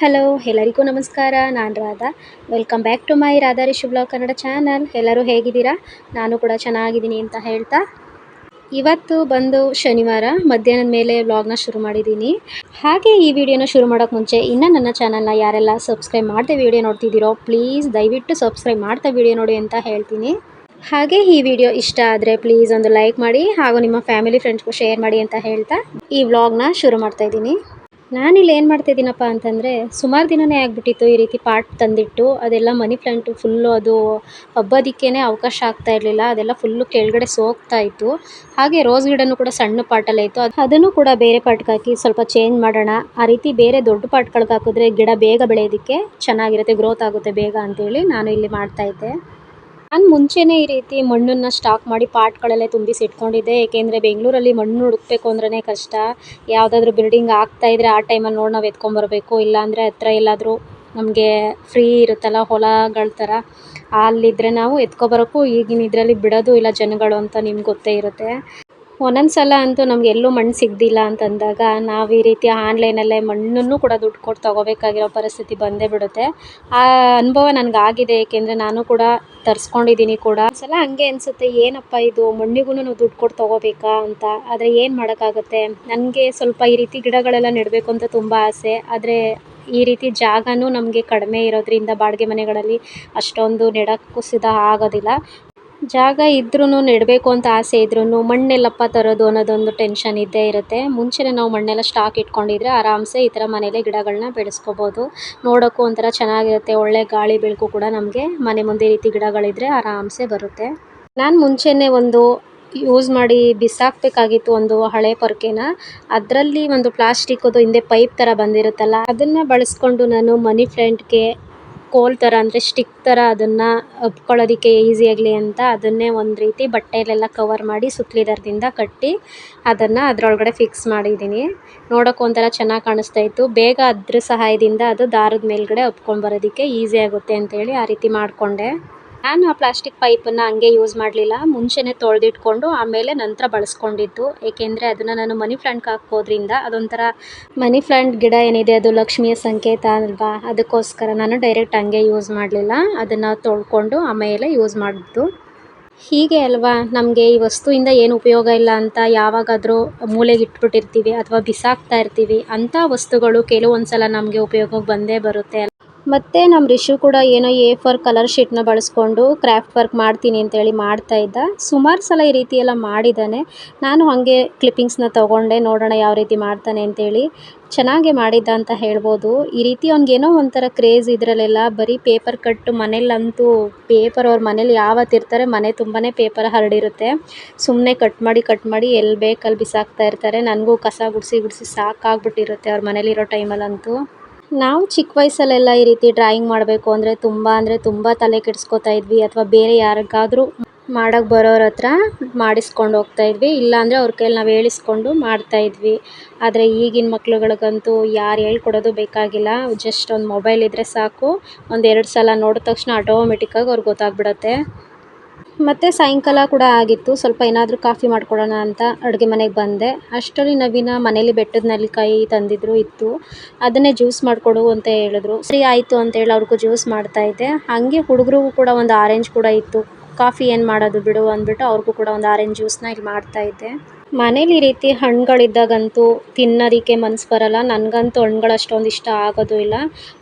Hello, ಎಲ್ಲರಿಗೂ ನಮಸ್ಕಾರ. ನಾನು Radha. Welcome back to my Radha Rishu blog Kannada channel ಎಲ್ಲರೂ ಹೇಗಿದ್ದೀರಾ? ನಾನು ಕೂಡ ಚೆನ್ನಾಗಿದ್ದೀನಿ ಅಂತ ಹೇಳ್ತಾ. ಇವತ್ತು ಬಂದು ಶನಿವಾರ, ಮಧ್ಯಾಹ್ನದ ಮೇಲೆ ವ್ಲಾಗ್ನ ಶುರು ಮಾಡಿದ್ದೀನಿ. ಹಾಗೆ ಈ ವಿಡಿಯೋನ ಶುರು ಮಾಡೋಕ್ಕೆ ಮುಂಚೆ ಇನ್ನೂ ನನ್ನ ಚಾನಲ್ನ ಯಾರೆಲ್ಲ ಸಬ್ಸ್ಕ್ರೈಬ್ ಮಾಡ್ತಾ ವಿಡಿಯೋ ನೋಡ್ತಿದ್ದೀರೋ ಪ್ಲೀಸ್ ದಯವಿಟ್ಟು ಸಬ್ಸ್ಕ್ರೈಬ್ ಮಾಡ್ತಾ ವಿಡಿಯೋ ನೋಡಿ ಅಂತ ಹೇಳ್ತೀನಿ. ಹಾಗೆ ಈ ವಿಡಿಯೋ ಇಷ್ಟ ಆದರೆ ಪ್ಲೀಸ್ ಒಂದು ಲೈಕ್ ಮಾಡಿ, ಹಾಗೂ ನಿಮ್ಮ ಫ್ಯಾಮಿಲಿ ಫ್ರೆಂಡ್ಸ್ಗೂ ಶೇರ್ ಮಾಡಿ ಅಂತ ಹೇಳ್ತಾ ಈ ವ್ಲಾಗ್ನ ಶುರು ಮಾಡ್ತಾ ಇದ್ದೀನಿ. ನಾನಿಲ್ಲಿ ಏನು ಮಾಡ್ತಾ ಇದ್ದೀನಪ್ಪ ಅಂತಂದರೆ ಸುಮಾರು ದಿನವೇ ಆಗಿಬಿಟ್ಟಿತ್ತು ಈ ರೀತಿ ಪಾಟ್ ತಂದಿಟ್ಟು, ಅದೆಲ್ಲ ಮನಿ ಪ್ಲ್ಯಾಂಟು ಫುಲ್ಲು ಅದು ಹಬ್ಬದಿಕ್ಕೇ ಅವಕಾಶ ಆಗ್ತಾ ಇರಲಿಲ್ಲ, ಅದೆಲ್ಲ ಫುಲ್ಲು ಕೆಳಗಡೆ ಸೋಗ್ತಾ ಇತ್ತು. ಹಾಗೆ ರೋಸ್ ಗಿಡನೂ ಕೂಡ ಸಣ್ಣ ಪಾಟಲ್ಲೇ ಇತ್ತು. ಅದು ಅದನ್ನು ಕೂಡ ಬೇರೆ ಪಾಟ್ಗೆ ಹಾಕಿ ಸ್ವಲ್ಪ ಚೇಂಜ್ ಮಾಡೋಣ. ಆ ರೀತಿ ಬೇರೆ ದೊಡ್ಡ ಪಾಟ್ಗಳಿಗೆ ಹಾಕಿದ್ರೆ ಗಿಡ ಬೇಗ ಬೆಳೆಯೋದಕ್ಕೆ ಚೆನ್ನಾಗಿರುತ್ತೆ ಗ್ರೋತ್ ಆಗುತ್ತೆ ಬೇಗ ಅಂತೇಳಿ ನಾನು ಇಲ್ಲಿ ಮಾಡ್ತಾ ಇದ್ದೆ. ನಾನು ಮುಂಚೆನೇ ಈ ರೀತಿ ಮಣ್ಣನ್ನು ಸ್ಟಾಕ್ ಮಾಡಿ ಪಾಟ್ಗಳಲ್ಲೇ ತುಂಬಿಸಿ ಇಟ್ಕೊಂಡಿದ್ದೆ ಏಕೆಂದರೆ ಬೆಂಗಳೂರಲ್ಲಿ ಮಣ್ಣು ಹುಡುಕ್ಬೇಕು ಅಂದ್ರೇ ಕಷ್ಟ. ಯಾವುದಾದ್ರೂ ಬಿಲ್ಡಿಂಗ್ ಆಗ್ತಾ ಇದ್ರೆ ಆ ಟೈಮಲ್ಲಿ ನೋಡಿ ನಾವು ಎತ್ಕೊಂಬರ್ಬೇಕು ಇಲ್ಲಾಂದರೆ ಹತ್ರ ಎಲ್ಲಾದರೂ ನಮಗೆ ಫ್ರೀ ಇರುತ್ತಲ್ಲ ಹೊಲಗಳ ಥರ ಅಲ್ಲಿದ್ದರೆ ನಾವು ಎತ್ಕೊಬರೋಕ್ಕೂ ಈಗಿನ ಇದರಲ್ಲಿ ಬಿಡೋದು ಇಲ್ಲ ಜನಗಳು ಅಂತ ನಿಮ್ಗೆ ಗೊತ್ತೇ ಇರುತ್ತೆ. ಒಂದೊಂದು ಸಲ ಅಂತೂ ನಮ್ಗೆ ಎಲ್ಲೂ ಮಣ್ಣು ಸಿಗ್ದಿಲ್ಲ ಅಂತಂದಾಗ ನಾವು ಈ ರೀತಿ ಆನ್ಲೈನಲ್ಲೇ ಮಣ್ಣನ್ನು ಕೂಡ ದುಡ್ಡು ಕೊಟ್ಟು ತೊಗೋಬೇಕಾಗಿರೋ ಪರಿಸ್ಥಿತಿ ಬಂದೇ ಬಿಡುತ್ತೆ. ಆ ಅನುಭವ ನನಗಾಗಿದೆ, ಏಕೆಂದರೆ ನಾನು ಕೂಡ ತರಿಸ್ಕೊಂಡಿದ್ದೀನಿ ಕೂಡ. ಸಲ ಹಂಗೆ ಅನಿಸುತ್ತೆ, ಏನಪ್ಪ ಇದು? ಮಣ್ಣಿಗೂ ನಾವು ದುಡ್ಡು ಕೊಟ್ಟು ತೊಗೋಬೇಕಾ ಅಂತ. ಆದರೆ ಏನು ಮಾಡೋಕ್ಕಾಗುತ್ತೆ? ನನಗೆ ಸ್ವಲ್ಪ ಈ ರೀತಿ ಗಿಡಗಳೆಲ್ಲ ನೆಡಬೇಕು ಅಂತ ತುಂಬ ಆಸೆ. ಆದರೆ ಈ ರೀತಿ ಜಾಗನೂ ನಮಗೆ ಕಡಿಮೆ ಇರೋದ್ರಿಂದ ಬಾಡಿಗೆ ಮನೆಗಳಲ್ಲಿ ಅಷ್ಟೊಂದು ನೆಡೋಕ್ಕೂ ಸಿದ್ಧ ಆಗೋದಿಲ್ಲ. ಜಾಗ ಇದ್ರೂ ನೆಡಬೇಕು ಅಂತ ಆಸೆ ಇದ್ರೂ ಮಣ್ಣೆಲ್ಲಪ್ಪ ತರೋದು ಅನ್ನೋದೊಂದು ಟೆನ್ಷನ್ ಇದ್ದೇ ಇರುತ್ತೆ. ಮುಂಚೆನೇ ನಾವು ಮಣ್ಣೆಲ್ಲ ಸ್ಟಾಕ್ ಇಟ್ಕೊಂಡಿದ್ರೆ ಆರಾಮ್ಸೆ ಈ ಥರ ಮನೇಲೆ ಗಿಡಗಳನ್ನ ಬೆಳೆಸ್ಕೋಬೋದು. ನೋಡೋಕ್ಕೂ ಒಂಥರ ಚೆನ್ನಾಗಿರುತ್ತೆ. ಒಳ್ಳೆ ಗಾಳಿ ಬೆಳಕು ಕೂಡ ನಮಗೆ. ಮನೆ ಮುಂದೆ ರೀತಿ ಗಿಡಗಳಿದ್ರೆ ಆರಾಮ್ಸೆ ಬರುತ್ತೆ. ನಾನು ಮುಂಚೆನೇ ಒಂದು ಯೂಸ್ ಮಾಡಿ ಬಿಸಾಕಬೇಕಾಗಿತ್ತು ಒಂದು ಹಳೆ ಪೊರ್ಕೆನ. ಅದರಲ್ಲಿ ಒಂದು ಪ್ಲಾಸ್ಟಿಕ್ಕದು ಹಿಂದೆ ಪೈಪ್ ಥರ ಬಂದಿರುತ್ತಲ್ಲ, ಅದನ್ನು ಬಳಸ್ಕೊಂಡು ನಾನು ಮನಿ ಪ್ಲ್ಯಾಂಟ್ಗೆ ಕೋಲ್ ಥರ ಅಂದರೆ ಸ್ಟಿಕ್ ಥರ ಅದನ್ನು ಹಬ್ಕೊಳ್ಳೋದಕ್ಕೆ ಈಸಿ ಆಗಲಿ ಅಂತ ಅದನ್ನೇ ಒಂದು ರೀತಿ ಬಟ್ಟೆಯಲ್ಲೆಲ್ಲ ಕವರ್ ಮಾಡಿ ಸುತ್ತಲಿ ದಾರದಿಂದ ಕಟ್ಟಿ ಅದನ್ನು ಅದರೊಳಗಡೆ ಫಿಕ್ಸ್ ಮಾಡಿದ್ದೀನಿ. ನೋಡೋಕೆ ಒಂಥರ ಚೆನ್ನಾಗಿ ಕಾಣಿಸ್ತಾ ಇತ್ತು. ಬೇಗ ಅದ್ರ ಸಹಾಯದಿಂದ ಅದು ದಾರದ ಮೇಲ್ಗಡೆ ಹಬ್ಕೊಂಡು ಬರೋದಕ್ಕೆ ಈಸಿ ಆಗುತ್ತೆ ಅಂತೇಳಿ ಆ ರೀತಿ ಮಾಡಿಕೊಂಡೆ. ನಾನು ಆ ಪ್ಲಾಸ್ಟಿಕ್ ಪೈಪನ್ನು ಹಂಗೆ ಯೂಸ್ ಮಾಡಲಿಲ್ಲ. ಮುಂಚೆನೇ ತೊಳೆದಿಟ್ಕೊಂಡು ಆಮೇಲೆ ನಂತರ ಬಳಸ್ಕೊಂಡಿದ್ದು. ಏಕೆಂದರೆ ಅದನ್ನು ನಾನು ಮನಿ ಪ್ಲ್ಯಾಂಟ್ಗೆ ಹಾಕೋದ್ರಿಂದ ಅದೊಂಥರ ಮನಿ ಪ್ಲ್ಯಾಂಟ್ ಗಿಡ ಏನಿದೆ ಅದು ಲಕ್ಷ್ಮಿಯ ಸಂಕೇತ ಅಲ್ವಾ? ಅದಕ್ಕೋಸ್ಕರ ನಾನು ಡೈರೆಕ್ಟ್ ಹಂಗೆ ಯೂಸ್ ಮಾಡಲಿಲ್ಲ. ಅದನ್ನು ತೊಳ್ಕೊಂಡು ಆಮೇಲೆ ಯೂಸ್ ಮಾಡಿದ್ದು ಹೀಗೆ ಅಲ್ವಾ? ನಮಗೆ ಈ ವಸ್ತುವಿಂದ ಏನು ಉಪಯೋಗ ಇಲ್ಲ ಅಂತ ಯಾವಾಗಾದರೂ ಮೂಲೆಗೆ ಇಟ್ಬಿಟ್ಟಿರ್ತೀವಿ ಅಥವಾ ಬಿಸಾಕ್ತಾ ಇರ್ತೀವಿ. ಅಂಥ ವಸ್ತುಗಳು ಕೆಲವೊಂದು ಸಲ ನಮಗೆ ಉಪಯೋಗಕ್ಕೆ ಬಂದೇ ಬರುತ್ತೆ. ಮತ್ತು ನಮ್ಮ ರಿಷು ಕೂಡ ಏನೋ ಎ ಫಾರ್ ಕಲರ್ ಶೀಟ್ನ ಬಳಸ್ಕೊಂಡು ಕ್ರಾಫ್ಟ್ ವರ್ಕ್ ಮಾಡ್ತೀನಿ ಅಂತೇಳಿ ಮಾಡ್ತಾ ಇದ್ದ. ಸುಮಾರು ಸಲ ಈ ರೀತಿ ಎಲ್ಲ ಮಾಡಿದ್ದಾನೆ. ನಾನು ಹಾಗೆ ಕ್ಲಿಪ್ಪಿಂಗ್ಸ್ನ ತೊಗೊಂಡೆ, ನೋಡೋಣ ಯಾವ ರೀತಿ ಮಾಡ್ತಾನೆ ಅಂತೇಳಿ ಚೆನ್ನಾಗೇ ಮಾಡಿದ್ದ ಅಂತ ಹೇಳ್ಬೋದು. ಈ ರೀತಿ ಅವ್ನಿಗೇನೋ ಒಂಥರ ಕ್ರೇಜ್ ಇದರಲ್ಲೆಲ್ಲ ಬರೀ ಪೇಪರ್ ಕಟ್ಟು ಮನೇಲಂತೂ ಪೇಪರ್ ಅವ್ರ ಮನೇಲಿ ಯಾವತ್ತಿರ್ತಾರೆ ಮನೆ ತುಂಬಾ ಪೇಪರ್ ಹರಡಿರುತ್ತೆ. ಸುಮ್ಮನೆ ಕಟ್ ಮಾಡಿ ಕಟ್ ಮಾಡಿ ಎಲ್ಲಿ ಬೇಕಲ್ಲಿ ಬಿಸಾಕ್ತಾ ಇರ್ತಾರೆ. ನನಗೂ ಕಸ ಗುಡಿಸಿ ಗುಡಿಸಿ ಸಾಕಾಗ್ಬಿಟ್ಟಿರುತ್ತೆ ಅವ್ರ ಮನೇಲಿರೋ ಟೈಮಲ್ಲಂತೂ ನಾವು ಚಿಕ್ಕ ವಯಸ್ಸಲ್ಲೆಲ್ಲ ಈ ರೀತಿ ಡ್ರಾಯಿಂಗ್ ಮಾಡಬೇಕು ಅಂದರೆ ತುಂಬ ಅಂದರೆ ತುಂಬ ತಲೆ ಕೆಡಿಸ್ಕೊತಾ ಇದ್ವಿ ಅಥವಾ ಬೇರೆ ಯಾರಿಗಾದ್ರೂ ಮಾಡೋಕ್ಕೆ ಬರೋರ ಹತ್ರ ಮಾಡಿಸ್ಕೊಂಡು ಹೋಗ್ತಾ ಇದ್ವಿ. ಇಲ್ಲಾಂದರೆ ಅವ್ರ ಕೈಯಲ್ಲಿ ನಾವು ಹೇಳಿಸ್ಕೊಂಡು ಮಾಡ್ತಾ ಇದ್ವಿ. ಆದರೆ ಈಗಿನ ಮಕ್ಳುಗಳಿಗಂತೂ ಯಾರು ಹೇಳ್ಕೊಡೋದು ಬೇಕಾಗಿಲ್ಲ. ಜಸ್ಟ್ ಒಂದು ಮೊಬೈಲ್ ಇದ್ದರೆ ಸಾಕು. ಒಂದು ಎರಡು ಸಲ ನೋಡಿದ ತಕ್ಷಣ ಆಟೋಮೆಟಿಕ್ಕಾಗಿ ಅವ್ರಿಗೆ ಗೊತ್ತಾಗ್ಬಿಡತ್ತೆ. ಮತ್ತು ಸಾಯಂಕಾಲ ಕೂಡ ಆಗಿತ್ತು. ಸ್ವಲ್ಪ ಏನಾದರೂ ಕಾಫಿ ಮಾಡ್ಕೊಡೋಣ ಅಂತ ಅಡುಗೆ ಮನೆಗೆ ಬಂದೆ. ಅಷ್ಟರಲ್ಲಿ ನವೀನ ಮನೇಲಿ ಬೆಟ್ಟದ ನೆಲ್ಲಿಕಾಯಿ ತಂದಿದ್ರು, ಇತ್ತು. ಅದನ್ನೇ ಜ್ಯೂಸ್ ಮಾಡಿಕೊಡು ಅಂತ ಹೇಳಿದ್ರು. ಸರಿ ಆಯಿತು ಅಂತೇಳಿ ಅವ್ರಿಗೂ ಜ್ಯೂಸ್ ಮಾಡ್ತಾ ಇದ್ದೆ. ಹಾಗೆ ಹುಡುಗರಿಗೂ ಕೂಡ ಒಂದು ಆರೆಂಜ್ ಕೂಡ ಇತ್ತು. ಕಾಫಿ ಏನು ಮಾಡೋದು ಬಿಡು ಅಂದ್ಬಿಟ್ಟು ಅವ್ರಿಗೂ ಕೂಡ ಒಂದು ಆರೆಂಜ್ ಜ್ಯೂಸನ್ನ ಇಲ್ಲಿ ಮಾಡ್ತಾಯಿದ್ದೆ ಮನೇಲಿ ಈ ರೀತಿ ಹಣ್ಣುಗಳಿದ್ದಾಗಂತೂ ತಿನ್ನೋದಕ್ಕೆ ಮನ್ಸು ಬರೋಲ್ಲ. ನನಗಂತೂ ಹಣ್ಗಳು ಅಷ್ಟೊಂದು ಇಷ್ಟ ಆಗೋದು ಇಲ್ಲ.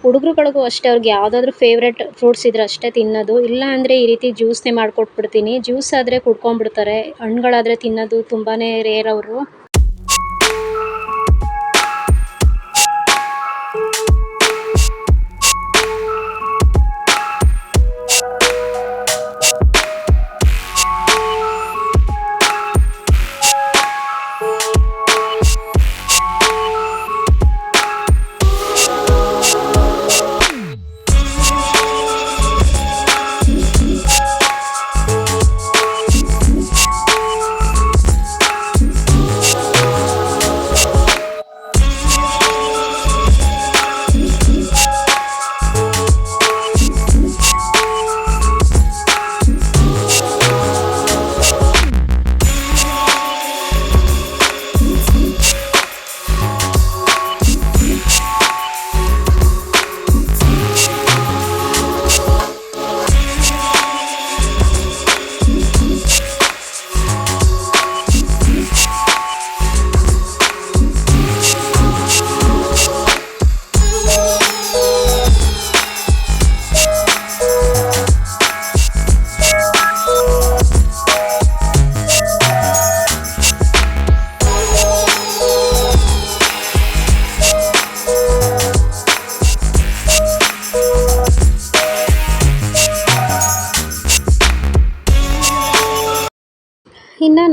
ಹುಡುಗರುಗಳಿಗೂ ಅಷ್ಟೇ, ಅವ್ರಿಗೆ ಯಾವುದಾದ್ರೂ ಫೇವ್ರೆಟ್ ಫ್ರೂಟ್ಸ್ ಇದ್ರೆ ಅಷ್ಟೇ ತಿನ್ನೋದು. ಇಲ್ಲ ಅಂದರೆ ಈ ರೀತಿ ಜ್ಯೂಸ್ನೇ ಮಾಡಿಕೊಟ್ಬಿಡ್ತೀನಿ. ಜ್ಯೂಸ್ ಆದರೆ ಕುಡ್ಕೊಂಬಿಡ್ತಾರೆ ಹಣ್ಗಳಾದರೆ ತಿನ್ನೋದು ತುಂಬಾ ರೇರ್ ಅವರು.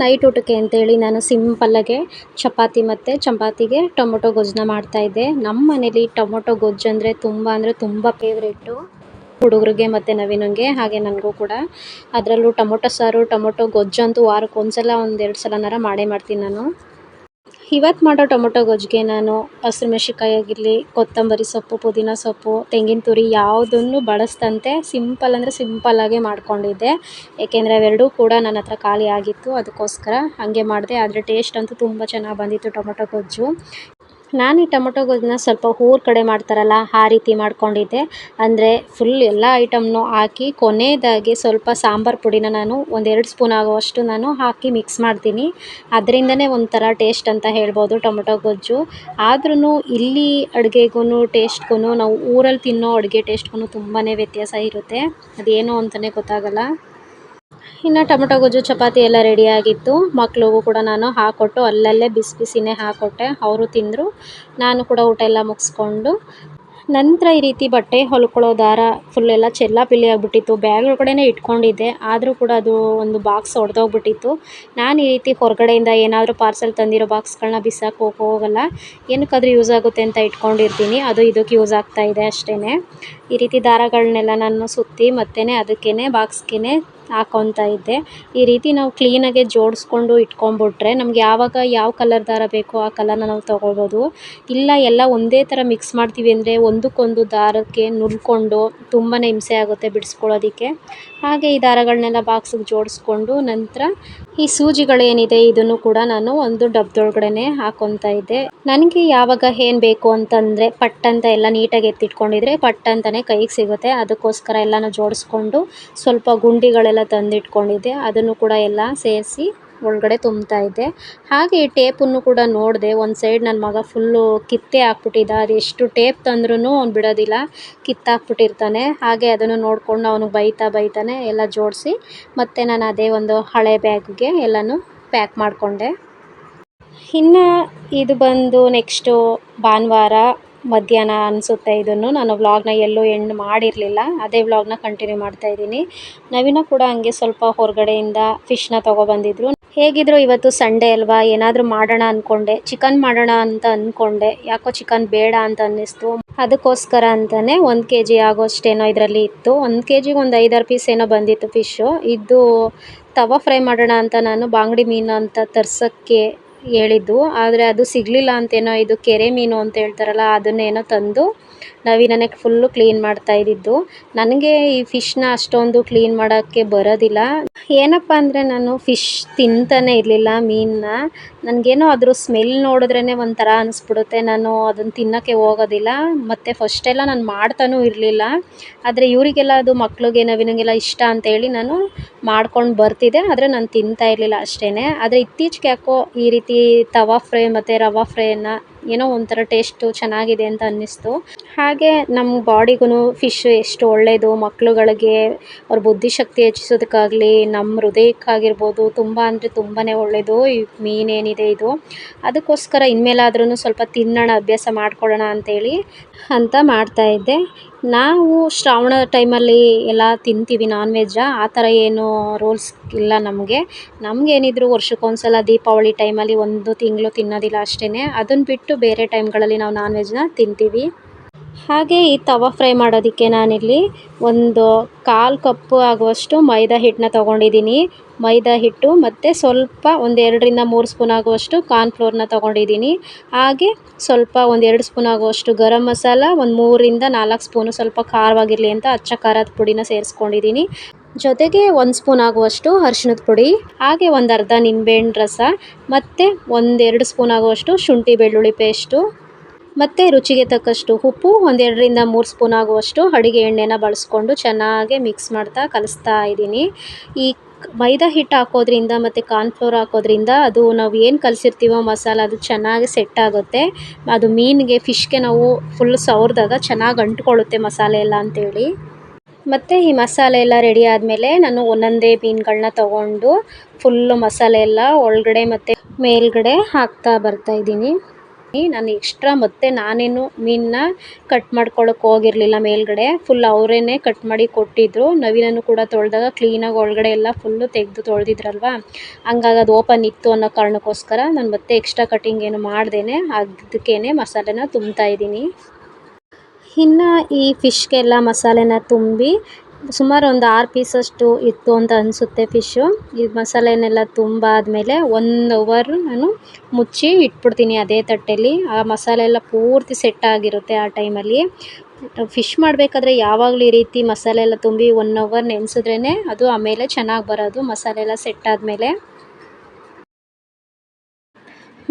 ನೈಟ್ ಊಟಕ್ಕೆ ಅಂತೇಳಿ ನಾನು ಸಿಂಪಲ್ಲಾಗೆ ಚಪಾತಿ ಮತ್ತು ಚಪಾತಿಗೆ ಟೊಮೊಟೊ ಗೊಜ್ಜನ್ನ ಮಾಡ್ತಾಯಿದ್ದೆ ನಮ್ಮ ಮನೇಲಿ ಟೊಮೊಟೊ ಗೊಜ್ಜು ಅಂದರೆ ತುಂಬ ಅಂದರೆ ತುಂಬ ಫೇವ್ರೇಟು ಹುಡುಗರಿಗೆ ಮತ್ತು ನವೀನಂಗೆ, ಹಾಗೆ ನನಗೂ ಕೂಡ. ಅದರಲ್ಲೂ ಟೊಮೊಟೊ ಸಾರು, ಟೊಮೊಟೊ ಗೊಜ್ಜು ಅಂತೂ ವಾರಕ್ಕೆ ಒಂದು ಸಲ ಒಂದು ಎರಡು ಸಲನಾರ ಮಾಡೇ ಮಾಡ್ತೀನಿ ನಾನು. ಇವತ್ತು ಮಾಡೋ ಟೊಮೊಟೊ ಗೊಜ್ಜಿಗೆ ನಾನು ಹಸಿರು ಮೆಣಸಿನ್ಕಾಯಿ ಆಗಿರಲಿ, ಕೊತ್ತಂಬರಿ ಸೊಪ್ಪು, ಪುದೀನ ಸೊಪ್ಪು, ತೆಂಗಿನ ತುರಿ ಯಾವುದನ್ನು ಬಳಸದಂತೆ ಸಿಂಪಲ್ ಅಂದರೆ ಸಿಂಪಲ್ಲಾಗೆ ಮಾಡಿಕೊಂಡಿದ್ದೆ. ಏಕೆಂದರೆ ಅವೆರಡೂ ಕೂಡ ನನ್ನ ಹತ್ರ ಖಾಲಿ ಆಗಿತ್ತು, ಅದಕ್ಕೋಸ್ಕರ ಹಾಗೆ ಮಾಡಿದೆ. ಆದರೆ ಟೇಸ್ಟ್ ಅಂತೂ ತುಂಬ ಚೆನ್ನಾಗಿ ಬಂದಿತ್ತು ಟೊಮೊಟೊ ಗೊಜ್ಜು. ನಾನು ಈ ಟೊಮೊಟೊ ಗೊಜ್ಜನ್ನ ಸ್ವಲ್ಪ ಊರ ಕಡೆ ಮಾಡ್ತಾರಲ್ಲ, ಆ ರೀತಿ ಮಾಡ್ಕೊಂಡಿದ್ದೆ. ಅಂದರೆ ಫುಲ್ ಎಲ್ಲ ಐಟಮ್ನು ಹಾಕಿ ಕೊನೆಯದಾಗಿ ಸ್ವಲ್ಪ ಸಾಂಬಾರು ಪುಡಿನ ನಾನು ಒಂದೆರಡು ಸ್ಪೂನ್ ಆಗುವಷ್ಟು ನಾನು ಹಾಕಿ ಮಿಕ್ಸ್ ಮಾಡ್ತೀನಿ. ಅದರಿಂದನೇ ಒಂಥರ ಟೇಸ್ಟ್ ಅಂತ ಹೇಳ್ಬೋದು ಟೊಮೊಟೊ ಗೊಜ್ಜು. ಆದ್ರೂ ಇಲ್ಲಿ ಅಡುಗೆಗೂ ಟೇಸ್ಟ್ಗೂ ನಾವು ಊರಲ್ಲಿ ತಿನ್ನೋ ಅಡುಗೆ ಟೇಸ್ಟ್ಗೂ ತುಂಬಾ ವ್ಯತ್ಯಾಸ ಇರುತ್ತೆ. ಅದೇನು ಅಂತಲೇ ಗೊತ್ತಾಗಲ್ಲ. ಇನ್ನು ಟೊಮೊಟೊ, ಗೊಜ್ಜು, ಚಪಾತಿ ಎಲ್ಲ ರೆಡಿಯಾಗಿತ್ತು ಮಕ್ಳಿಗೂ ಕೂಡ ನಾನು ಹಾಕ್ಕೊಟ್ಟು ಅಲ್ಲಲ್ಲೇ ಬಿಸಿ ಬಿಸಿನೇ ಹಾಕ್ಕೊಟ್ಟೆ ಅವರು ತಿಂದರು. ನಾನು ಕೂಡ ಊಟ ಎಲ್ಲ ಮುಗಿಸ್ಕೊಂಡು. ನಂತರ ಈ ರೀತಿ ಬಟ್ಟೆ ಹೊಲ್ಕೊಳ್ಳೋ ದಾರ ಫುಲ್ ಚೆಲ್ಲ ಪಿಲ್ಲಿ ಆಗಿಬಿಟ್ಟಿತ್ತು. ಬ್ಯಾಗ್ ಕಡೆಯೇ ಇಟ್ಕೊಂಡಿದ್ದೆ. ಆದರೂ ಕೂಡ ಅದು ಒಂದು ಬಾಕ್ಸ್ ಒಡೆದೋಗ್ಬಿಟ್ಟಿತ್ತು. ನಾನು ಈ ರೀತಿ ಹೊರಗಡೆಯಿಂದ ಏನಾದರೂ ಪಾರ್ಸೆಲ್ ತಂದಿರೋ ಬಾಕ್ಸ್ಗಳನ್ನ ಬಿಸಾಕಿ ಹೋಗಲ್ಲ. ಏನಕ್ಕಾದ್ರೂ ಯೂಸ್ ಆಗುತ್ತೆ ಅಂತ ಇಟ್ಕೊಂಡಿರ್ತೀನಿ. ಅದು ಇದಕ್ಕೆ ಯೂಸ್ ಆಗ್ತಾ ಇದೆ ಅಷ್ಟೇ ಈ ರೀತಿ ದಾರಗಳನ್ನೆಲ್ಲ ನಾನು ಸುತ್ತಿ ಮತ್ತೆ ಅದಕ್ಕೇ ಬಾಕ್ಸ್ಗೆ ಹಾಕೊತಾ ಇದ್ದೆ. ಈ ರೀತಿ ನಾವು ಕ್ಲೀನಾಗೆ ಜೋಡಿಸ್ಕೊಂಡು ಇಟ್ಕೊಂಡ್ಬಿಟ್ರೆ ನಮ್ಗೆ ಯಾವಾಗ ಯಾವ ಕಲರ್ ದಾರ ಬೇಕೋ ಆ ಕಲರ್ನ ನಾವು ತೊಗೊಳ್ಬೋದು. ಇಲ್ಲ, ಎಲ್ಲ ಒಂದೇ ಥರ ಮಿಕ್ಸ್ ಮಾಡ್ತೀವಿ ಅಂದರೆ ಒಂದಕ್ಕೊಂದು ದಾರಕ್ಕೆ ನುಲ್ಕೊಂಡು ತುಂಬಾ ಹಿಂಸೆ ಆಗುತ್ತೆ ಬಿಡಿಸ್ಕೊಳ್ಳೋದಕ್ಕೆ. ಹಾಗೆ ಈ ದಾರಗಳನ್ನೆಲ್ಲ ಬಾಕ್ಸಿಗೆ ಜೋಡಿಸ್ಕೊಂಡು ನಂತರ ಈ ಸೂಜಿಗಳೇನಿದೆ ಇದನ್ನು ಕೂಡ ನಾನು ಒಂದು ಡಬ್ಬದೊಳಗಡೆ ಹಾಕೊತಾ ಇದ್ದೆ. ನನಗೆ ಯಾವಾಗ ಏನು ಬೇಕು ಅಂತಂದರೆ ಪಟ್ ಅಂತ ಎಲ್ಲ ನೀಟಾಗಿ ಎತ್ತಿಟ್ಕೊಂಡಿದ್ರೆ ಪಟ್ ಅಂತಲೇ ಕೈಗೆ ಸಿಗುತ್ತೆ. ಅದಕ್ಕೋಸ್ಕರ ಎಲ್ಲನೂ ಜೋಡಿಸ್ಕೊಂಡು ಸ್ವಲ್ಪ ಗುಂಡಿಗಳೆಲ್ಲ ತಂದಿಟ್ಕೊಂಡಿದ್ದೆ. ಅದನ್ನು ಕೂಡ ಎಲ್ಲ ಸೇರಿಸಿ ಒಳಗಡೆ ತುಂಬ್ತಾ ಇದ್ದೆ. ಹಾಗೆ ಈ ಟೇಪನ್ನು ಕೂಡ ನೋಡಿದೆ. ಒಂದು ಸೈಡ್ ನನ್ನ ಮಗ ಫುಲ್ಲು ಕಿತ್ತೆ ಹಾಕ್ಬಿಟ್ಟಿದ್ದ ಅದು ಎಷ್ಟು ಟೇಪ್ ತಂದ್ರೂ ಅವ್ನು ಬಿಡೋದಿಲ್ಲ. ಕಿತ್ತಾಕ್ಬಿಟ್ಟಿರ್ತಾನೆ. ಹಾಗೆ ಅದನ್ನು ನೋಡಿಕೊಂಡು ಅವನು ಬೈತಾ ಬೈತಾನೆ ಎಲ್ಲ ಜೋಡಿಸಿ ಮತ್ತು ನಾನು ಅದೇ ಒಂದು ಹಳೆ ಬ್ಯಾಗ್ಗೆ ಎಲ್ಲನೂ ಪ್ಯಾಕ್ ಮಾಡಿಕೊಂಡೆ. ಇನ್ನು ಇದು ಬಂದು ನೆಕ್ಸ್ಟು ಭಾನುವಾರ ಮಧ್ಯಾಹ್ನ ಅನಿಸುತ್ತೆ ಇದನ್ನು. ನಾನು ವ್ಲಾಗ್ನ ಎಲ್ಲೂ ಎಂಡ್ ಮಾಡಿರಲಿಲ್ಲ. ಅದೇ ವ್ಲಾಗ್ನ ಕಂಟಿನ್ಯೂ ಮಾಡ್ತಾ ಇದ್ದೀನಿ. ನವೀನ ಕೂಡ ಹಂಗೆ ಸ್ವಲ್ಪ ಹೊರಗಡೆಯಿಂದ ಫಿಶ್ನ ತೊಗೊಬಂದಿದ್ರು. ಹೇಗಿದ್ರು ಇವತ್ತು ಸಂಡೇ ಅಲ್ವಾ? ಏನಾದರೂ ಮಾಡೋಣ ಅಂದ್ಕೊಂಡೆ ಚಿಕನ್ ಮಾಡೋಣ ಅಂತ ಅಂದ್ಕೊಂಡೆ ಯಾಕೋ ಚಿಕನ್ ಬೇಡ ಅಂತ ಅನ್ನಿಸ್ತು. ಅದಕ್ಕೋಸ್ಕರ ಅಂತಲೇ ಒಂದು ಕೆ ಜಿ ಆಗೋಷ್ಟೇನೋ ಇದರಲ್ಲಿ ಇತ್ತು. ಒಂದು ಕೆ ಜಿಗೆ ಒಂದು ಐದಾರು ಪೀಸ್ ಏನೋ ಬಂದಿತ್ತು ಫಿಶ್ಶು ಇದು ತವಾ ಫ್ರೈ ಮಾಡೋಣ ಅಂತ ನಾನು ಬಾಂಗಡಿ ಮೀನು ಅಂತ ತರ್ಸೋಕ್ಕೆ ಹೇಳಿದ್ದು ಆದರೆ ಅದು ಸಿಗಲಿಲ್ಲ ಅಂತೇನೋ ಇದು ಕೆರೆ ಮೀನು ಅಂತ ಹೇಳ್ತಾರಲ್ಲ ಅದನ್ನೇನೋ ತಂದು ನವೀನನೇ ಫುಲ್ಲು ಕ್ಲೀನ್ ಮಾಡ್ತಾ ಇದ್ದಿದ್ದು. ನನಗೆ ಈ ಫಿಶ್ನ ಅಷ್ಟೊಂದು ಕ್ಲೀನ್ ಮಾಡೋಕ್ಕೆ ಬರೋದಿಲ್ಲ. ಏನಪ್ಪ ಅಂದರೆ ನಾನು ಫಿಶ್ ತಿಂತಾನೆ ಇರಲಿಲ್ಲ ಮೀನನ್ನ ನನಗೇನೋ ಅದ್ರ ಸ್ಮೆಲ್ ನೋಡಿದ್ರೇ ಒಂಥರ ಅನಿಸ್ಬಿಡುತ್ತೆ. ನಾನು ಅದನ್ನು ತಿನ್ನೋಕ್ಕೆ ಹೋಗೋದಿಲ್ಲ. ಮತ್ತು ಫಸ್ಟೆಲ್ಲ ನಾನು ಮಾಡ್ತಾನೂ ಇರಲಿಲ್ಲ. ಆದರೆ ಇವರಿಗೆಲ್ಲ ಅದು ಮಕ್ಳಿಗೆ, ನವೀನಿಗೆಲ್ಲ ಇಷ್ಟ ಅಂತೇಳಿ ನಾನು ಮಾಡ್ಕೊಂಡು ಬರ್ತಿದ್ದೆ. ಆದರೆ ನಾನು ತಿಂತಾ ಇರಲಿಲ್ಲ ಅಷ್ಟೇ ಆದರೆ ಇತ್ತೀಚೆಗೆ ಯಾಕೋ ಈ ರೀತಿ ತವಾ ಫ್ರೈ ಮತ್ತು ರವಾ ಫ್ರೈಯನ್ನು ಏನೋ ಒಂಥರ ಟೇಸ್ಟು ಚೆನ್ನಾಗಿದೆ ಅಂತ ಅನ್ನಿಸ್ತು. ಹಾಗೆ ನಮ್ಮ ಬಾಡಿಗೂ ಫಿಶ್ ಎಷ್ಟು ಒಳ್ಳೆಯದು ಮಕ್ಕಳುಗಳಿಗೆ ಅವ್ರ ಬುದ್ಧಿಶಕ್ತಿ ಹೆಚ್ಚಿಸೋದಕ್ಕಾಗಲಿ, ನಮ್ಮ ಹೃದಯಕ್ಕಾಗಿರ್ಬೋದು ತುಂಬ ಅಂದರೆ ತುಂಬಾ ಒಳ್ಳೆಯದು ಈ ಮೀನೇನಿದೆ ಇದು. ಅದಕ್ಕೋಸ್ಕರ ಇನ್ಮೇಲಾದ್ರೂ ಸ್ವಲ್ಪ ತಿನ್ನೋಣ, ಅಭ್ಯಾಸ ಮಾಡ್ಕೊಳ್ಳೋಣ ಅಂತೇಳಿ ಅಂತ ಮಾಡ್ತಾಯಿದ್ದೆ ನಾವು ಶ್ರಾವಣ ಟೈಮಲ್ಲಿ ಎಲ್ಲ ತಿಂತೀವಿ ನಾನ್ ವೆಜ್ಜಾ ಆ ಥರ ಏನು ರೂಲ್ಸ್ ಇಲ್ಲ ನಮಗೆ. ನಮಗೇನಿದ್ರು ವರ್ಷಕ್ಕೊಂದ್ಸಲ ದೀಪಾವಳಿ ಟೈಮಲ್ಲಿ ಒಂದು ತಿಂಗಳು ತಿನ್ನೋದಿಲ್ಲ ಅಷ್ಟೇ ಅದನ್ನ ಬಿಟ್ಟು ಬೇರೆ ಟೈಮ್ಗಳಲ್ಲಿ ನಾವು ನಾನ್ ವೆಜ್ನ ತಿಂತೀವಿ. ಹಾಗೆ ಈ ತವಾ ಫ್ರೈ ಮಾಡೋದಕ್ಕೆ ನಾನಿಲ್ಲಿ ಒಂದು ಕಾಲು ಕಪ್ಪು ಆಗುವಷ್ಟು ಮೈದಾ ಹಿಟ್ಟನ್ನ ತೊಗೊಂಡಿದ್ದೀನಿ. ಮೈದಾ ಹಿಟ್ಟು ಮತ್ತು ಸ್ವಲ್ಪ ಒಂದು ಎರಡರಿಂದ ಮೂರು ಸ್ಪೂನ್ ಆಗುವಷ್ಟು ಕಾರ್ನ್ಫ್ಲೋರ್ನ ತೊಗೊಂಡಿದ್ದೀನಿ. ಹಾಗೆ ಸ್ವಲ್ಪ ಒಂದು ಎರಡು ಸ್ಪೂನ್ ಆಗುವಷ್ಟು ಗರಂ ಮಸಾಲ, ಒಂದು ಮೂರಿಂದ ನಾಲ್ಕು ಸ್ಪೂನು ಸ್ವಲ್ಪ ಖಾರವಾಗಿರಲಿ ಅಂತ ಅಚ್ಚ ಖಾರದ ಪುಡಿನ ಸೇರಿಸ್ಕೊಂಡಿದ್ದೀನಿ. ಜೊತೆಗೆ ಒಂದು ಸ್ಪೂನ್ ಆಗುವಷ್ಟು ಅರಿಶಿಣದ ಪುಡಿ, ಹಾಗೆ ಒಂದು ಅರ್ಧ ನಿಂಬೆಹಣ್ಣು ರಸ, ಮತ್ತು ಒಂದೆರಡು ಸ್ಪೂನ್ ಆಗುವಷ್ಟು ಶುಂಠಿ ಬೆಳ್ಳುಳ್ಳಿ ಪೇಸ್ಟು ಮತ್ತು ರುಚಿಗೆ ತಕ್ಕಷ್ಟು ಉಪ್ಪು, ಒಂದೆರಡರಿಂದ ಮೂರು ಸ್ಪೂನ್ ಆಗುವಷ್ಟು ಅಡುಗೆ ಎಣ್ಣೆನ ಬಳಸ್ಕೊಂಡು ಚೆನ್ನಾಗಿ ಮಿಕ್ಸ್ ಮಾಡ್ತಾ ಕಲಿಸ್ತಾ ಇದ್ದೀನಿ. ಈ ಮೈದಾ ಹಿಟ್ಟು ಹಾಕೋದ್ರಿಂದ ಮತ್ತು ಕಾರ್ನ್ಫ್ಲೋರ್ ಹಾಕೋದ್ರಿಂದ ಅದು ನಾವು ಏನು ಕಲಿಸಿರ್ತೀವೋ ಮಸಾಲ ಅದು ಚೆನ್ನಾಗಿ ಸೆಟ್ ಆಗುತ್ತೆ. ಅದು ಮೀನಿಗೆ ಫಿಶ್ಗೆ ನಾವು ಫುಲ್ ಸವರ್ದಾಗ ಚೆನ್ನಾಗಿ ಅಂಟ್ಕೊಳ್ಳುತ್ತೆ ಮಸಾಲೆ ಎಲ್ಲ ಅಂತೇಳಿ. ಮತ್ತು ಈ ಮಸಾಲೆ ಎಲ್ಲ ರೆಡಿ ಆದಮೇಲೆ ನಾನು ಒಂದೊಂದೇ ಮೀನುಗಳನ್ನ ತಗೊಂಡು ಫುಲ್ಲು ಮಸಾಲೆ ಎಲ್ಲ ಒಳಗಡೆ ಮತ್ತು ಮೇಲ್ಗಡೆ ಹಾಕ್ತಾ ಬರ್ತಾಯಿದ್ದೀನಿ ನಾನು ಎಕ್ಸ್ಟ್ರಾ ಮತ್ತೆ ನಾನೇನು ಮೀನನ್ನ ಕಟ್ ಮಾಡ್ಕೊಳ್ಳೋಕೆ ಹೋಗಿರಲಿಲ್ಲ ಮೇಲ್ಗಡೆ. ಫುಲ್ ಅವರೇನೆ ಕಟ್ ಮಾಡಿ ಕೊಟ್ಟಿದ್ರು. ನವಿಲನ್ನು ಕೂಡ ತೊಳೆದಾಗ ಕ್ಲೀನಾಗಿ ಒಳಗಡೆ ಎಲ್ಲ ಫುಲ್ಲು ತೆಗೆದು ತೊಳೆದಿದ್ರಲ್ವ? ಹಂಗಾಗಿ ಅದು ಓಪನ್ ಇತ್ತು ಅನ್ನೋ ಕಾರಣಕ್ಕೋಸ್ಕರ ನಾನು ಮತ್ತೆ ಎಕ್ಸ್ಟ್ರಾ ಕಟಿಂಗ್ ಏನು ಮಾಡ್ದೇನೆ. ಅದಕ್ಕೇನೆ ಮಸಾಲೆನ ತುಂಬ್ತಾ ಇದ್ದೀನಿ. ಇನ್ನು ಈ ಫಿಶ್ಗೆಲ್ಲ ಮಸಾಲೆನ ತುಂಬಿ ಸುಮಾರು ಒಂದು ಆರು ಪೀಸಷ್ಟು ಇತ್ತು ಅಂತ ಅನಿಸುತ್ತೆ ಫಿಶ್ಶು ಈ ಮಸಾಲೆನೆಲ್ಲ ತುಂಬಾದಮೇಲೆ ಒನ್ ಅವರ್ ನಾನು ಮುಚ್ಚಿ ಇಟ್ಬಿಡ್ತೀನಿ ಅದೇ ತಟ್ಟೆಲಿ. ಆ ಮಸಾಲೆ ಎಲ್ಲ ಪೂರ್ತಿ ಸೆಟ್ ಆಗಿರುತ್ತೆ ಆ ಟೈಮಲ್ಲಿ ಫಿಶ್ ಮಾಡಬೇಕಾದ್ರೆ ಯಾವಾಗಲೂ ಈ ರೀತಿ ಮಸಾಲೆ ಎಲ್ಲ ತುಂಬಿ ಒನ್ ಅವರ್ ನೆನೆಸಿದ್ರೇ ಅದು ಆಮೇಲೆ ಚೆನ್ನಾಗಿ ಬರೋದು ಮಸಾಲೆ ಎಲ್ಲ ಸೆಟ್ ಆದಮೇಲೆ.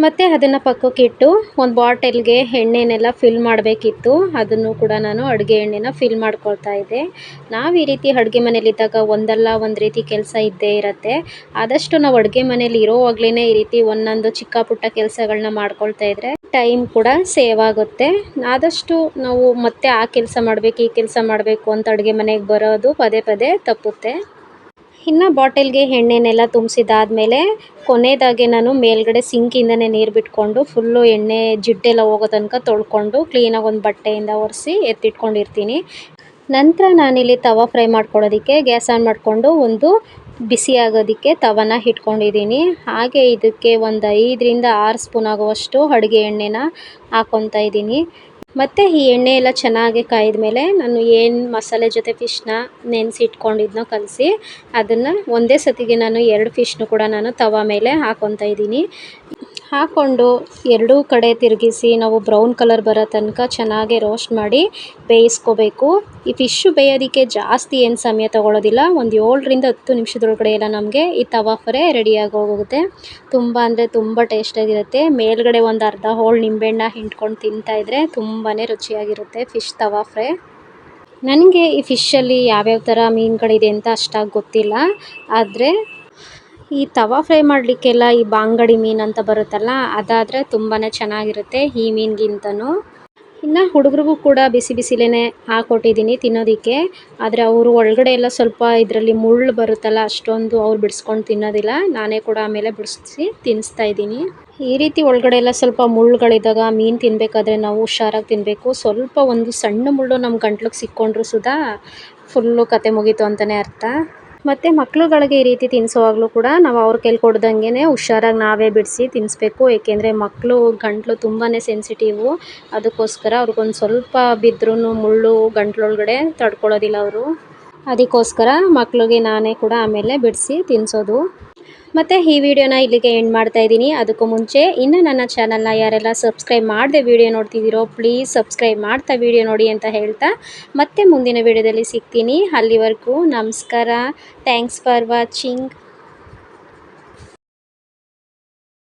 ಮತ್ತು ಅದನ್ನು ಪಕ್ಕಕ್ಕಿಟ್ಟು ಒಂದು ಬಾಟಲ್ಗೆ ಎಣ್ಣೆನೆಲ್ಲ ಫಿಲ್ ಮಾಡಬೇಕಿತ್ತು. ಅದನ್ನು ಕೂಡ ನಾನು ಅಡುಗೆ ಎಣ್ಣೆನ ಫಿಲ್ ಮಾಡ್ಕೊಳ್ತಾ ಇದ್ದೆ. ನಾವು ಈ ರೀತಿ ಅಡುಗೆ ಮನೇಲಿದ್ದಾಗ ಒಂದಲ್ಲ ಒಂದು ರೀತಿ ಕೆಲಸ ಇದ್ದೇ ಇರುತ್ತೆ. ಆದಷ್ಟು ನಾವು ಅಡುಗೆ ಮನೇಲಿ ಇರೋವಾಗ್ಲೇ ಈ ರೀತಿ ಒಂದೊಂದು ಚಿಕ್ಕ ಪುಟ್ಟ ಕೆಲಸಗಳನ್ನ ಮಾಡ್ಕೊಳ್ತಾ ಇದ್ದರೆ ಟೈಮ್ ಕೂಡ ಸೇವ್ ಆಗುತ್ತೆ. ಆದಷ್ಟು ನಾವು ಮತ್ತೆ ಆ ಕೆಲಸ ಮಾಡಬೇಕು, ಈ ಕೆಲಸ ಮಾಡಬೇಕು ಅಂತ ಅಡುಗೆ ಮನೆಗೆ ಬರೋದು ಪದೇ ಪದೇ ತಪ್ಪುತ್ತೆ. ಇನ್ನು ಬಾಟಲ್ಗೆ ಎಣ್ಣೆನೆಲ್ಲ ತುಂಬಿಸಿದಾದ್ಮೇಲೆ ಕೊನೆಯದಾಗಿ ನಾನು ಮೇಲ್ಗಡೆ ಸಿಂಕಿಂದನೇ ನೀರು ಬಿಟ್ಕೊಂಡು ಫುಲ್ಲು ಎಣ್ಣೆ ಜಿಡ್ಡೆಲ್ಲ ಹೋಗೋ ತನಕ ತೊಳ್ಕೊಂಡು ಕ್ಲೀನಾಗಿ ಒಂದು ಬಟ್ಟೆಯಿಂದ ಒರೆಸಿ ಎತ್ತಿಟ್ಕೊಂಡಿರ್ತೀನಿ. ನಂತರ ನಾನಿಲ್ಲಿ ತವ ಫ್ರೈ ಮಾಡ್ಕೊಳ್ಳೋದಕ್ಕೆ ಗ್ಯಾಸ್ ಆನ್ ಮಾಡಿಕೊಂಡು ಒಂದು ಬಿಸಿ ಆಗೋದಕ್ಕೆ ತವನ ಇಟ್ಕೊಂಡಿದ್ದೀನಿ. ಹಾಗೆ ಇದಕ್ಕೆ ಒಂದು ಐದರಿಂದ ಆರು ಸ್ಪೂನ್ ಆಗುವಷ್ಟು ಅಡುಗೆ ಎಣ್ಣೆನ ಹಾಕ್ಕೊತಾ ಇದ್ದೀನಿ. ಮತ್ತು ಈ ಎಣ್ಣೆ ಎಲ್ಲ ಚೆನ್ನಾಗಿ ಕಾಯ್ದ ಮೇಲೆ ನಾನು ಏನು ಮಸಾಲೆ ಜೊತೆ ಫಿಶ್ನ ನೆನೆಸಿ ಇಟ್ಕೊಂಡಿದ್ನೋ ಕಲಸಿ ಅದನ್ನು ಒಂದೇ ಸತಿಗೆ ನಾನು ಎರಡು ಫಿಶ್ನು ಕೂಡ ನಾನು ತವ ಮೇಲೆ ಹಾಕೊತಾ ಇದ್ದೀನಿ. ಹಾಕ್ಕೊಂಡು ಎರಡೂ ಕಡೆ ತಿರುಗಿಸಿ ನಾವು ಬ್ರೌನ್ ಕಲರ್ ಬರೋ ತನಕ ಚೆನ್ನಾಗಿ ರೋಸ್ಟ್ ಮಾಡಿ ಬೇಯಿಸ್ಕೋಬೇಕು. ಈ ಫಿಶ್ಶು ಬೇಯೋದಕ್ಕೆ ಜಾಸ್ತಿ ಏನು ಸಮಯ ತೊಗೊಳೋದಿಲ್ಲ. ಒಂದು ಏಳರಿಂದ ಹತ್ತು ನಿಮಿಷದೊಳಗಡೆ ಎಲ್ಲ ನಮಗೆ ಈ ತವಾ ಫ್ರೈ ರೆಡಿಯಾಗಿ ಹೋಗುತ್ತೆ ತುಂಬ ಅಂದರೆ ತುಂಬ ಟೇಸ್ಟಾಗಿರುತ್ತೆ ಮೇಲ್ಗಡೆ ಒಂದು ಅರ್ಧ ಹೋಳು ನಿಂಬೆಹಣ್ಣ ಹಿಂಡ್ಕೊಂಡು ತಿಂತಾಯಿದ್ರೆ ತುಂಬಾ ರುಚಿಯಾಗಿರುತ್ತೆ ಫಿಶ್ ತವಾ ನನಗೆ ಈ ಫಿಶ್ಶಲ್ಲಿ ಯಾವ್ಯಾವ ಥರ ಮೀನುಗಳಿದೆ ಅಂತ ಅಷ್ಟಾಗಿ ಗೊತ್ತಿಲ್ಲ. ಆದರೆ ಈ ತವಾ ಫ್ರೈ ಮಾಡಲಿಕ್ಕೆಲ್ಲ ಈ ಬಾಂಗಡಿ ಮೀನು ಅಂತ ಬರುತ್ತಲ್ಲ, ಅದಾದರೆ ತುಂಬಾ ಚೆನ್ನಾಗಿರುತ್ತೆ ಈ ಮೀನಿಗಿಂತನೂ. ಇನ್ನು ಹುಡುಗ್ರಿಗೂ ಕೂಡ ಬಿಸಿ ಬಿಸಿಲೇ ಹಾಕ್ಕೊಟ್ಟಿದ್ದೀನಿ ತಿನ್ನೋದಕ್ಕೆ. ಆದರೆ ಅವರು ಒಳಗಡೆ ಎಲ್ಲ ಸ್ವಲ್ಪ ಇದರಲ್ಲಿ ಮುಳ್ಳು ಬರುತ್ತಲ್ಲ, ಅಷ್ಟೊಂದು ಅವ್ರು ಬಿಡಿಸ್ಕೊಂಡು ತಿನ್ನೋದಿಲ್ಲ. ನಾನೇ ಕೂಡ ಆಮೇಲೆ ಬಿಡಿಸಿ ತಿನ್ನಿಸ್ತಾ ಇದ್ದೀನಿ. ಈ ರೀತಿ ಒಳಗಡೆ ಎಲ್ಲ ಸ್ವಲ್ಪ ಮುಳ್ಳುಗಳಿದ್ದಾಗ ಮೀನು ತಿನ್ನಬೇಕಾದ್ರೆ ನಾವು ಹುಷಾರಾಗಿ ತಿನ್ನಬೇಕು ಸ್ವಲ್ಪ ಒಂದು ಸಣ್ಣ ಮುಳ್ಳು ನಮ್ಮ ಗಂಟ್ಲಿಗೆ ಸಿಕ್ಕೊಂಡ್ರೂ ಸುದಾ, ಫುಲ್ಲು ಕತೆ ಮುಗೀತು ಅಂತಲೇ ಅರ್ಥ. ಮತ್ತು ಮಕ್ಳುಗಳಿಗೆ ಈ ರೀತಿ ತಿನ್ನಿಸುವಾಗಲೂ ಕೂಡ ನಾವು ಅವ್ರ ಕೈಲಿ ಕೊಡ್ದಂಗೆ ಹುಷಾರಾಗಿ ನಾವೇ ಬಿಡಿಸಿ ತಿನ್ನಿಸ್ಬೇಕು ಏಕೆಂದರೆ ಮಕ್ಕಳು ಗಂಟಲು ತುಂಬಾ ಸೆನ್ಸಿಟಿವು. ಅದಕ್ಕೋಸ್ಕರ ಅವ್ರಿಗೊಂದು ಸ್ವಲ್ಪ ಬಿದ್ರೂ ಮುಳ್ಳು ಗಂಟ್ಲೊಳಗಡೆ ತಡ್ಕೊಳ್ಳೋದಿಲ್ಲ ಅವರು. ಅದಕ್ಕೋಸ್ಕರ ಮಕ್ಕಳಿಗೆ ನಾನೇ ಕೂಡ ಆಮೇಲೆ ಬಿಡಿಸಿ ತಿನ್ನಿಸೋದು ಮತ್ತು ಈ ವಿಡಿಯೋನ ಇಲ್ಲಿಗೆ ಎಂಡ್ ಮಾಡ್ತಾ ಇದ್ದೀನಿ. ಅದಕ್ಕೂ ಮುಂಚೆ ಇನ್ನೂ ನನ್ನ ಚಾನಲ್ನ ಯಾರೆಲ್ಲ ಸಬ್ಸ್ಕ್ರೈಬ್ ಮಾಡದೆ ವಿಡಿಯೋ ನೋಡ್ತಿದ್ದೀರೋ ಪ್ಲೀಸ್ ಸಬ್ಸ್ಕ್ರೈಬ್ ಮಾಡ್ತಾ ವಿಡಿಯೋ ನೋಡಿ ಅಂತ ಹೇಳ್ತಾ ಮತ್ತೆ ಮುಂದಿನ ವಿಡಿಯೋದಲ್ಲಿ ಸಿಗ್ತೀನಿ. ಅಲ್ಲಿವರೆಗೂ ನಮಸ್ಕಾರ. Thanks for watching